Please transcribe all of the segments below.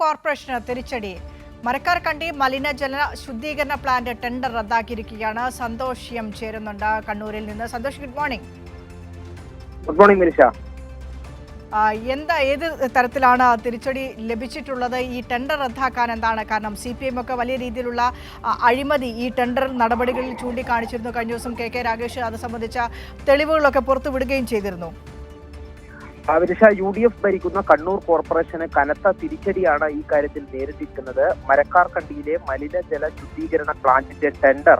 Corporation തിരിച്ചടി. മരക്കാർക്കണ്ടി മലിനജല ശുദ്ധീകരണ പ്ലാന്റ് ടെൻഡർ റദ്ദാക്കിയിരിക്കുകയാണ്. സന്തോഷ് എം ചേരുന്നുണ്ട് കണ്ണൂരിൽ നിന്ന്. Santhosh good morning. Good morning Minisha. എന്താ ഏത് തരത്തിലാണ് തിരിച്ചടി ലഭിച്ചിട്ടുള്ളത്? ഈ ടെൻഡർ റദ്ദാക്കാൻ എന്താണ് കാരണം? സി പി എം ഒക്കെ വലിയ രീതിയിലുള്ള അഴിമതി ഈ ടെൻഡർ നടപടികളിൽ ചൂണ്ടിക്കാണിച്ചിരുന്നു. കഴിഞ്ഞ ദിവസം കെ കെ രാഗേഷ് അത് സംബന്ധിച്ച തെളിവുകളൊക്കെ പുറത്തുവിടുകയും ചെയ്തിരുന്നു. ആ, മിനിഷ യു ഡി എഫ് ഭരിക്കുന്ന കണ്ണൂർ കോർപ്പറേഷന് കനത്ത തിരിച്ചടിയാണ് ഈ കാര്യത്തിൽ നേരിട്ടിരിക്കുന്നത്. മരക്കാർക്കണ്ടിയിലെ മലിനജല ശുദ്ധീകരണ പ്ലാന്റിന്റെ ടെൻഡർ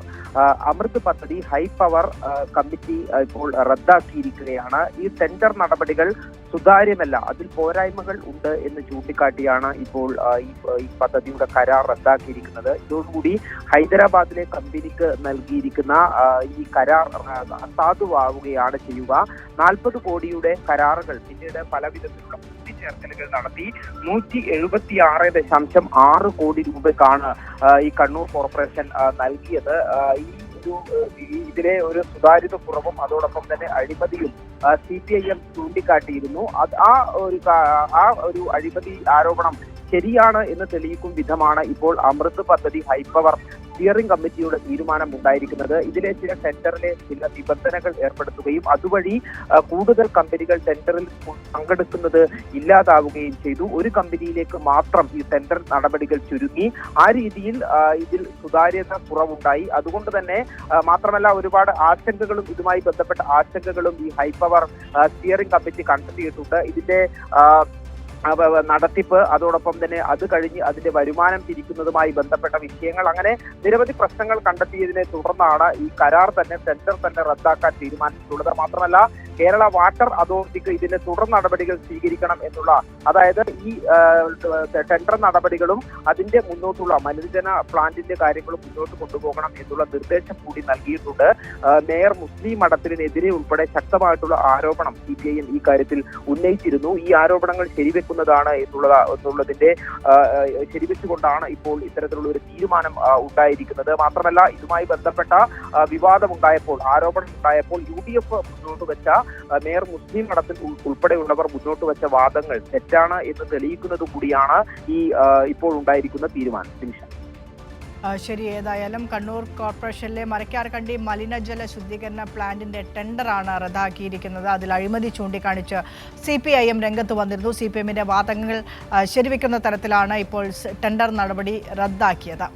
അമൃത് പദ്ധതി ഹൈ പവർ കമ്മിറ്റി ഇപ്പോൾ റദ്ദാക്കിയിരിക്കുകയാണ്. ഈ ടെൻഡർ നടപടികൾ സുതാര്യമല്ല. അതിൽ പോരായ്മകൾ ഉണ്ട് എന്ന് ചൂണ്ടിക്കാട്ടിയാണ് ഇപ്പോൾ ഈ പദ്ധതിയുടെ കരാർ റദ്ദാക്കിയിരിക്കുന്നത്. ഇതോടുകൂടി ഹൈദരാബാദിലെ കമ്പനിക്ക് നൽകിയിരിക്കുന്ന ഈ കരാർ അസാധുവാവുകയാണ് ചെയ്യുക. നാൽപ്പത് കോടിയുടെ കരാറുകൾ പിന്നീട് പല വിധത്തിലുള്ള കൂട്ടിച്ചേർക്കലുകൾ നടത്തി. നൂറ്റി എഴുപത്തി ആറ് ദശാംശം ആറ് കോടി രൂപക്കാണ് ഈ കണ്ണൂർ കോർപ്പറേഷൻ നൽകിയത്. ഈ ഒരു ഇതിലെ ഒരു സുതാര്യത കുറവും അതോടൊപ്പം തന്നെ അഴിമതിയും സി പി ഐ എം ചൂണ്ടിക്കാട്ടിയിരുന്നു. അത് ആ ഒരു ആ ഒരു അഴിമതി ആരോപണം ശരിയാണ് എന്ന് തെളിയിക്കും വിധമാണ് ഇപ്പോൾ അമൃത് പദ്ധതി ഹൈപ്പവർ സ്റ്റിയറിംഗ് കമ്മിറ്റിയുടെ തീരുമാനം ഉണ്ടായിരിക്കുന്നത് ഇതിലെ ചില ടെൻഡറിലെ ചില നിബന്ധനകൾ ഏർപ്പെടുത്തുകയും അതുവഴി കൂടുതൽ കമ്പനികൾ ടെൻഡറിൽ പങ്കെടുക്കുന്നത് ഇല്ലാതാവുകയും ചെയ്തു. ഒരു കമ്പനിയിലേക്ക് മാത്രം ഈ ടെൻഡർ നടപടികൾ ചുരുങ്ങി. ആ രീതിയിൽ ഇതിൽ സുതാര്യത കുറവുണ്ടായി. അതുകൊണ്ട് തന്നെ മാത്രമല്ല ഒരുപാട് ആശങ്കകളും ഇതുമായി ബന്ധപ്പെട്ട ആശങ്കകളും ഈ ഹൈപ്പവർ സ്റ്റിയറിംഗ് കമ്മിറ്റി കണ്ടെത്തിയിട്ടുണ്ട്. ഇതിന്റെ നടത്തിപ്പ് അതോടൊപ്പം തന്നെ അത് കഴിഞ്ഞ് അതിന്റെ വരുമാനം തിരിക്കുന്നതുമായി ബന്ധപ്പെട്ട വിഷയങ്ങൾ. അങ്ങനെ നിരവധി പ്രശ്നങ്ങൾ കണ്ടെത്തിയതിനെ തുടർന്നാണ് ഈ കരാർ തന്നെ സെന്റർ തന്നെ റദ്ദാക്കാൻ തീരുമാനിച്ചിട്ടുള്ളത്. മാത്രമല്ല കേരള വാട്ടർ അതോറിറ്റിക്ക് ഇതിന്റെ തുടർ നടപടികൾ സ്വീകരിക്കണം എന്നുള്ള അതായത് ഈ ടെൻഡർ നടപടികളും അതിന്റെ മുന്നോട്ടുള്ള മലിനജന പ്ലാന്റിന്റെ കാര്യങ്ങളും മുന്നോട്ട് കൊണ്ടുപോകണം എന്നുള്ള നിർദ്ദേശം കൂടി നൽകിയിട്ടുണ്ട്. മേയർ മുസ്ലിം മഠത്തിനെതിരെ ഉൾപ്പെടെ ശക്തമായിട്ടുള്ള ആരോപണം സി പി ഐ ഈ കാര്യത്തിൽ ഉന്നയിച്ചിരുന്നു. ഈ ആരോപണങ്ങൾ ശരിവെക്കുന്നതാണ് എന്നുള്ള എന്നുള്ളതിന്റെ ശരിവെച്ചുകൊണ്ടാണ് ഇപ്പോൾ ഇത്തരത്തിലുള്ള ഒരു തീരുമാനം ഉണ്ടായിരിക്കുന്നത്. മാത്രമല്ല ഇതുമായി ബന്ധപ്പെട്ട വിവാദമുണ്ടായപ്പോൾ ആരോപണം ഉണ്ടായപ്പോൾ യു ഡി എഫ് മുന്നോട്ട് വെച്ച മേയർ മുസ്ലിം ഉൾ- ഉൾപ്പെടെയുള്ളവർ മുന്നോട്ട് വെച്ച വാദങ്ങൾ തെറ്റാണ് എന്ന് തെളിയിക്കുന്നത് കൂടിയാണ് ഈ ഇപ്പോൾ ഉണ്ടായിരിക്കുന്ന തീരുമാനം. ശരി ഏതായാലും കണ്ണൂർ കോർപ്പറേഷനിലെ മരക്കാർക്കണ്ടി മലിനജല ശുദ്ധീകരണ പ്ലാന്റിന്റെ ടെൻഡറാണ് റദ്ദാക്കിയിരിക്കുന്നത്. അതിൽ അഴിമതി ചൂണ്ടിക്കാണിച്ച് സി പി ഐ എം രംഗത്ത് വന്നിരുന്നു. സി പി എമ്മിന്റെ വാദങ്ങൾ ശരിവെക്കുന്ന തരത്തിലാണ് ഇപ്പോൾ ടെൻഡർ നടപടി റദ്ദാക്കിയത്.